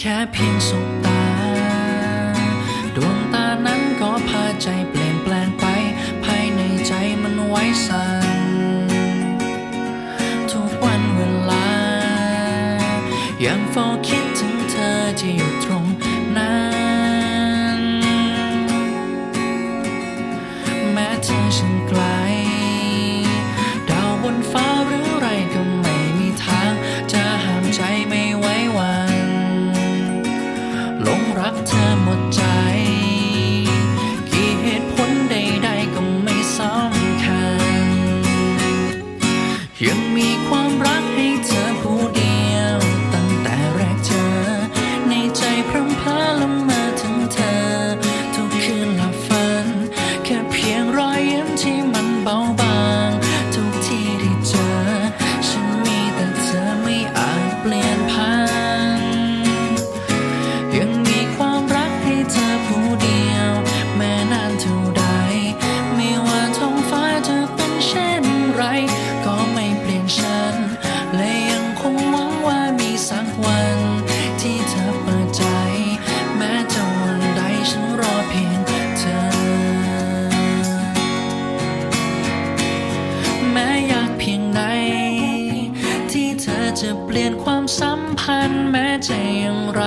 ค่เพียงสบตา ดวงตานั้นก็พาใจเปลี่ยนแปลงไป ภายในใจมันไว้สั่นทุกวันเวลา ยังเฝ้าคิดถึงเธอที่อยู่ตรงนั้น พาเพลละเมอถึงเธอ ทุกคืนหลับฝัน แค่เพียงรอยยิ้มที่มันเบาบาง จะเปลี่ยนความสัมพันธ์แม้จะอย่างไร